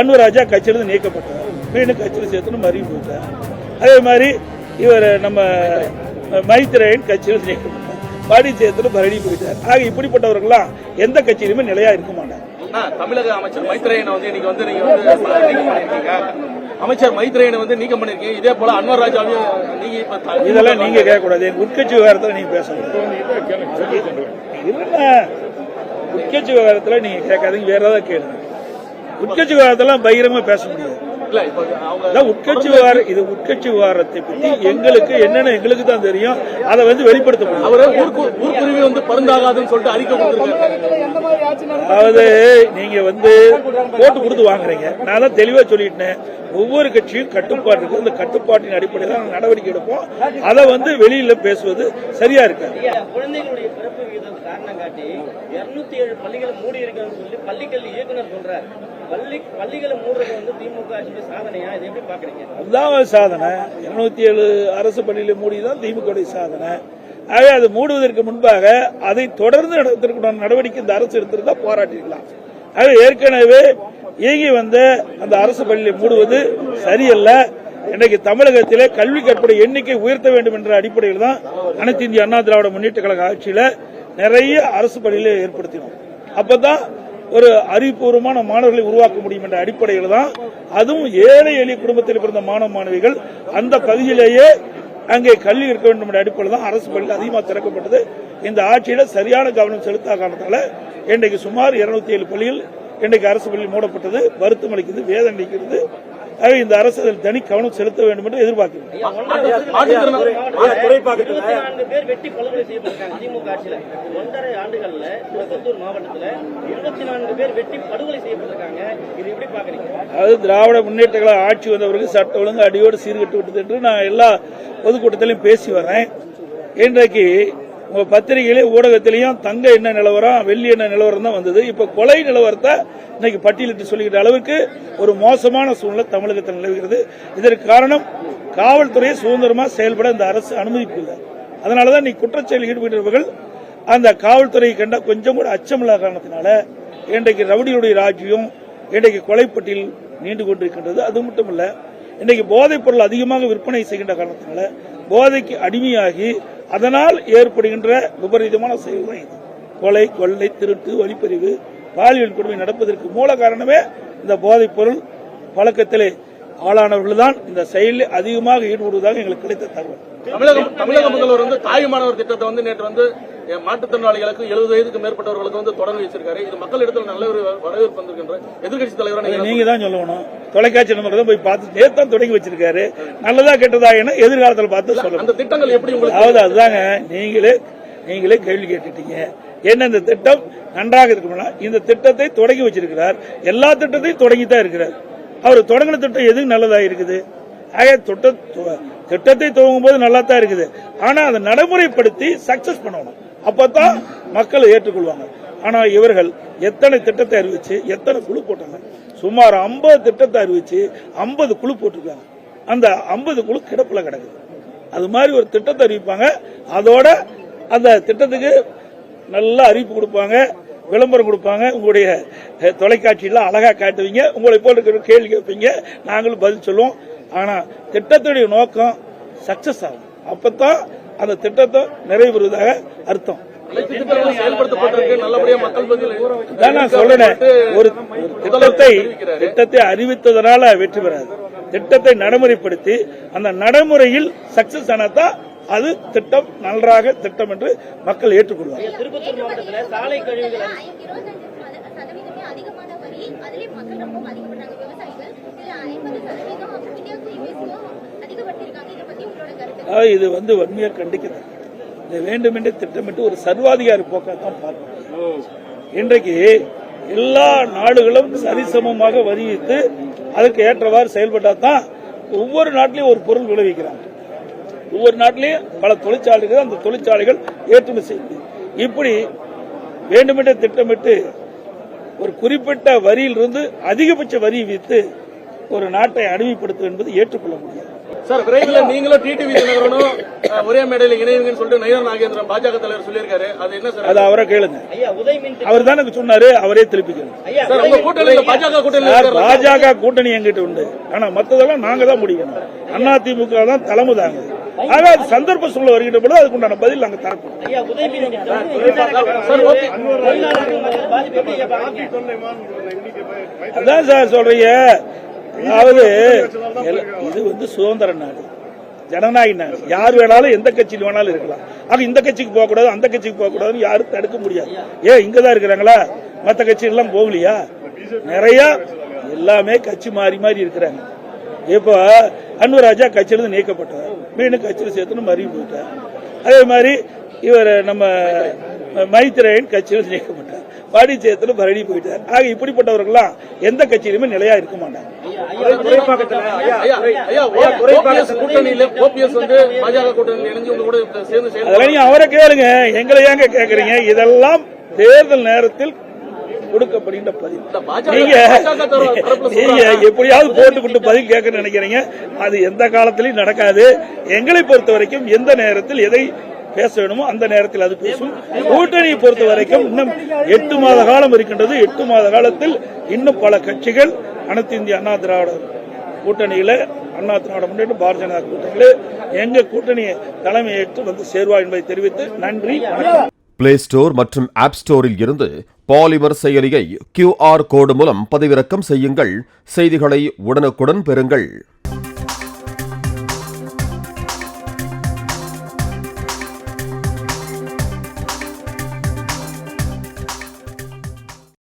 அன்வர் ராஜா கட்சியிலிருந்து நீக்கப்பட்டார். மீண்டும் கட்சியில் சேர்த்துன்னு மறுபடியும் போயிட்டார். அதே மாதிரி இவர் நம்ம மைத்ரேயன் கட்சியிலிருந்து நீக்கப்பட்டார். பாடி சேர்த்துல மறுபடியும் போயிட்டார். ஆக இப்படிப்பட்டவர்கள்லாம் எந்த கட்சியிலுமே நிலையா இருக்க மாட்டாங்க. தமிழக அமைச்சர் மைத்ரேயனை வந்து இன்னைக்கு வந்து நீங்க வந்து அமைச்சர் மைத்ரேயனை வந்து நீக்கம் பண்ணிருக்கீங்க இதே போல அன்வர் ராஜாவையும் நீங்க இதெல்லாம் நீங்க கேட்கக்கூடாது. எங்க உட்கட்சி விவகாரத்துல நீங்க இல்ல உட்கட்சி விவகாரத்துல நீங்க கேட்காதீங்க. வேற ஏதாவது கேளுங்க. உட்கட்சி விவகாரத்தெல்லாம் பகிரமா பேச முடியாது. இல்ல இப்ப அவங்க அதான் உட்கட்சி விவகாரம் இது உட்கட்சி விவகாரத்தை பத்தி எங்களுக்கு என்னன்னு எங்களுக்கு தான் தெரியும். அதை வந்து வெளிப்படுத்த முடியும் அவரு வந்து பருந்தாகாதுன்னு சொல்லிட்டு அறிக்கை அதாவது நீங்க வந்து போட்டு கொடுத்து வாங்குறீங்க. நான் தான் தெளிவா சொல்லிட்டேன். ஒவ்வொரு கட்சியும் கட்டுப்பாடு இருக்கு. அந்த கட்டுப்பாட்டின் அடிப்படையில் தான் நடவடிக்கை எடுப்போம். அதை வந்து வெளியில பேசுவது சரியா இருக்காது. ஐயா, குழந்தைகளுடைய பிறப்பு விகிதம் காரணம் காட்டி 207 ஏழு பள்ளிகளை மூடி இருக்குன்னு சொல்லி பள்ளிக்கல்வி இயக்குனர் சொல்றாரு. அதுதான் சாதனை. இருநூத்தி ஏழு அரசு பள்ளியில மூடிதான் திமுக சாதனை. ஆகவே அது மூடுவதற்கு முன்பாக அதை தொடர்ந்து நடத்திருக்கிற நடவடிக்கை இந்த அரசு எடுத்திருந்தா போராட்டிருக்கலாம் ஆகவே ஏற்கனவே இயங்கி வந்த அந்த அரசு பள்ளியை மூடுவது சரியல்ல. இன்றைக்கு தமிழகத்திலே கல்வி கற்பனை எண்ணிக்கை உயர்த்த வேண்டும் என்ற அடிப்படையில் தான் அனைத்து இந்திய அண்ணா திராவிட முன்னேற்ற கழக ஆட்சியில நிறைய அரசு பள்ளியில ஏற்படுத்தினோம். அப்பதான் ஒரு அறிவுபூர்வமான மாணவர்களை உருவாக்க முடியும் என்ற அடிப்படையில் தான் அதுவும் ஏழை எளிய குடும்பத்தில் பிறந்த மாணவ மாணவிகள் அந்த பகுதியிலேயே அங்கே கல்வி இருக்க வேண்டும் என்ற அடிப்படையில் தான் அரசு பள்ளி அதிகமாக திறக்கப்பட்டது. இந்த ஆட்சியில சரியான கவனம் செலுத்தாத காரணத்தால இன்றைக்கு சுமார் 207 ஏழு பள்ளிகள் இன்றைக்கு அரசு பள்ளி மூடப்பட்டது. வருத்தம் அளிக்கிறது வேதனை அளிக்கிறது. இந்த அரசு அதில் தனி கவனம் செலுத்த வேண்டும் என்று பாக்குறீங்க அதாவது திராவிட முன்னேற்ற கழக ஆட்சி வந்தவருக்கு சட்ட ஒழுங்கு அடியோடு சீர்கட்டு விட்டது என்று நான் எல்லா பொதுக்கூட்டத்திலையும் பேசி வரேன். இன்றைக்கு உங்க பத்திரிகையிலே ஊடகத்திலையும் தங்க என்ன நிலவரம் வெள்ளி என்ன நிலவரம் தான் வந்தது. இப்ப கொலை நிலவரத்தை இன்னைக்கு பட்டியலிட்டு சொல்லிக்கிற அளவுக்கு ஒரு மோசமான சூழ்நிலை தமிழகத்தில் நிலவுகிறது. இதற்கு காரணம் காவல்துறையை சுதந்திரமா செயல்பட இந்த அரசு அனுமதிக்கவில்லை அதனாலதான் நீ குற்றச்செயலில் ஈடுபட்டவர்கள் அந்த காவல்துறையை கண்டா கொஞ்சம் கூட அச்சமில்லாத காரணத்தினால இன்றைக்கு ரவுடியுடைய ராஜ்யம் இன்றைக்கு கொலைப்பட்டியல் நீண்டு கொண்டிருக்கின்றது. அது மட்டுமல்ல இன்றைக்கு போதைப் பொருள் அதிகமாக விற்பனை செய்கின்ற காரணத்தினால போதைக்கு அடிமையாகி அதனால் ஏற்படுகின்ற விபரீதமான செயல் தான் இது. கொலை கொள்ளை திருட்டு வழிப்பறிவு பாலியல் கொடுமை நடப்பதற்கு மூல காரணமே இந்த போதைப் பொருள் பழக்கத்திலே ஆளானவர்கள் தான் இந்த செயலில் அதிகமாக ஈடுபடுவதாக எங்களுக்கு கிடைத்த தகவல். தமிழக முதல்வர் வந்து தாயுமானவர் திட்டத்தை வந்து நேற்று வந்து மாற்றுத்திறனாளிகளுக்கு எழுபது வயதுக்கு மேற்பட்டவர்களுக்கு வந்து தொடங்கி வச்சிருக்காரு. இது மக்கள் இடத்துல நல்ல ஒரு வரவேற்பு வந்திருக்கின்ற எதிர்கட்சி தலைவராக நீங்க தான் சொல்லணும். தொலைக்காட்சி நம்பர் போய் பார்த்து நேத்து தான் தொடங்கி வச்சிருக்காரு. நல்லதா கெட்டதா என எதிர்காலத்தில் பார்த்து சொல்லணும். அந்த திட்டங்கள் எப்படி உங்களுக்கு அதாவது அதுதாங்க நீங்களே நீங்களே கேள்வி கேட்டுட்டீங்க. என்ன இந்த திட்டம்? நன்றாக இருக்கும்னா இந்த திட்டத்தை தொடங்கி வச்சிருக்கிறார். எல்லா திட்டத்தையும் தொடங்கி தான் இருக்கிறார். அவர் தொடங்கின திட்டம் எது நல்லதா இருக்குது? ஆக தொட்ட திட்டத்தை துவங்கும் போது நல்லா தான் இருக்குது. ஆனா அதை நடைமுறைப்படுத்தி சக்சஸ் பண்ணணும். அப்பதான் மக்கள் ஏற்றுக்கொள்வாங்க. ஆனா இவர்கள் எத்தனை திட்டத்தை அறிவிச்சு எத்தனை குழு போட்டாங்க? சுமார் 50 திட்டத்தை அறிவிச்சு 50 குழு போட்டிருக்காங்க. அந்த 50 குழு கிடப்புல கிடக்குது. அது மாதிரி ஒரு திட்டத்தை அறிவிப்பாங்க. அதோட அந்த திட்டத்துக்கு நல்ல அறிவிப்பு கொடுப்பாங்க விளம்பரம் கொடுப்பாங்க. உங்களுடைய அஹ், தொலைக்காட்சியில அழகா காட்டுவீங்க. உங்களை போல இருக்கிற கேள்வி கேட்பீங்க. நாங்களும் பதில் சொல்லுவோம். ஆனா திட்டத்துடைய நோக்கம் சக்சஸ் ஆகும். அப்பதான் அந்த திட்டத்தை நிறைவேறுவதாக அர்த்தம். அனைத்து திட்டங்களும் செயல்படுத்தப்பட்டிருக்கு நல்லபடியா மக்கள் பதில் தான் நான் சொல்றேன். ஒரு திட்டத்தை திட்டத்தை அறிவித்ததனால வெற்றி பெறாது. திட்டத்தை நடைமுறைப்படுத்தி அந்த நடைமுறையில் சக்சஸ் ஆனாதான் அது திட்டம் நன்றாக திட்டம் என்று மக்கள் ஏற்றுக்கொள்வார் திருப்பத்தூர் மாவட்டத்துல சாலை கழிவுகள் அரி- இருபத்தஞ்சு சதவீதமே அதிகமான வரி அதிலே மக்கள் ரொம்ப அதிகப்பட்டாங்க விவசாயிகள் இதுல ஐம்பது சதவீதம் இந்தியாவுக்கும் யூஎஸ்க்கும் அதிகப்படுத்திருக்காங்க இதை பத்தி உங்களோட கருத்து அதாவது இது வந்து வன்மையாக கண்டிக்கிறது இதை வேண்டுமென்றே திட்டமிட்டு ஒரு சர்வாதிகாரி போக்காத்தான் பார்க்கணும். இன்றைக்கு எல்லா நாடுகளும் சரிசமமாக வரி விதித்து அதுக்கு ஏற்றவாறு செயல்பட்டால் தான் ஒவ்வொரு நாட்டிலையும் ஒரு பொருள் விளைவிக்கிறாங்க. ஒவ்வொரு நாட்டிலையும் பல தொழிற்சாலைகள் அந்த தொழிற்சாலைகள் ஏற்றுமதி செய்யுது இப்படி வேண்டுமென்றே திட்டமிட்டு ஒரு குறிப்பிட்ட வரியிலிருந்து அதிகபட்ச வரி விதித்து ஒரு நாட்டை அடிமைப்படுத்துவது என்பது ஏற்றுக்கொள்ள முடியாது. சார் விரைவில் நீங்களும் டிடிவி தினகரனும் ஒரே மேடையில் இணையுங்கன்னு சொல்லிட்டு நயினார் நாகேந்திரன் பாஜக தலைவர் சொல்லியிருக்காரு. அது என்ன சார்? அது அவரை கேளுங்க. அவர் தானே சொன்னாரு அவரே திருப்பிக்கணும். ஐயா சார் உங்க கூட்டணியில் பாஜக இருக்காரு. பாஜக கூட்டணி எங்கிட்ட உண்டு. ஆனா மத்ததெல்லாம் நாங்க தான் முடிக்கணும். அதிமுக தான் தலைமை தாங்குது. ஆக அது சந்தர்ப்ப சூழ்நிலை வருகின்ற பொழுது அதுக்கு உண்டான பதில் நாங்க தரப்போம். அதான் சார் சொல்றீங்க. அதாவது இது வந்து சுதந்திர நாடு. ஜனநாயக நாடு. யார் வேணாலும் எந்த கட்சியில் வேணாலும் இருக்கலாம். ஆக இந்த கட்சிக்கு போகக்கூடாது அந்த கட்சிக்கு போகக்கூடாதுன்னு யாரும் தடுக்க முடியாது. ஏன் இங்க தான் இருக்கிறாங்களா? மற்ற கட்சிகள்லாம் போகலையா? நிறைய எல்லாமே கட்சி மாறி மாறி இருக்கிறாங்க. இப்போ அன்வராஜா கட்சியிலிருந்து நீக்கப்பட்டார். மீண்டும் கட்சியில் சேர்த்துன்னு மறிவு போயிட்டார். அதே மாதிரி இவர் நம்ம மைத்ரேயன் கட்சியில் நீக்கப்பட்டார். பாடி சேர்த்துல பரணி போயிட்டார் ஆக இப்படிப்பட்டவர்கள்லாம் எந்த கட்சியிலுமே நிலையா இருக்க மாட்டாங்க அதெல்லாம் அவரை கேளுங்க எங்களை ஏங்க கேக்குறீங்க இதெல்லாம் தேர்தல் நேரத்தில் கொடுக்கப்படுகின்ற பதில் நீங்க. எப்படியாவது போட்டுக்கிட்டு பதில் கேட்க நினைக்கிறீங்க அது எந்த காலத்திலையும் நடக்காது எங்களை பொறுத்த வரைக்கும் எந்த நேரத்தில் எதை பேச வேணுமோ அந்த நேரத்தில் அது பேசும். கூட்டணியை பொறுத்த வரைக்கும் இன்னும் எட்டு மாத காலம் இருக்கின்றது. எட்டு மாத காலத்தில் இன்னும் பல கட்சிகள் அனைத்து இந்திய அண்ணா திராவிட கூட்டணியில அண்ணா திராவிட முன்னேற்ற பாரதிய ஜனதா கூட்டணியில எங்க கூட்டணியை தலைமை ஏற்று வந்து சேர்வா என்பதை தெரிவித்து நன்றி வணக்கம். பிளே ஸ்டோர் மற்றும் ஆப் ஸ்டோரில் இருந்து பாலிமர் செயலியை கியூஆர் கோடு மூலம் பதிவிறக்கம் செய்யுங்கள். செய்திகளை உடனுக்குடன் பெறுங்கள்.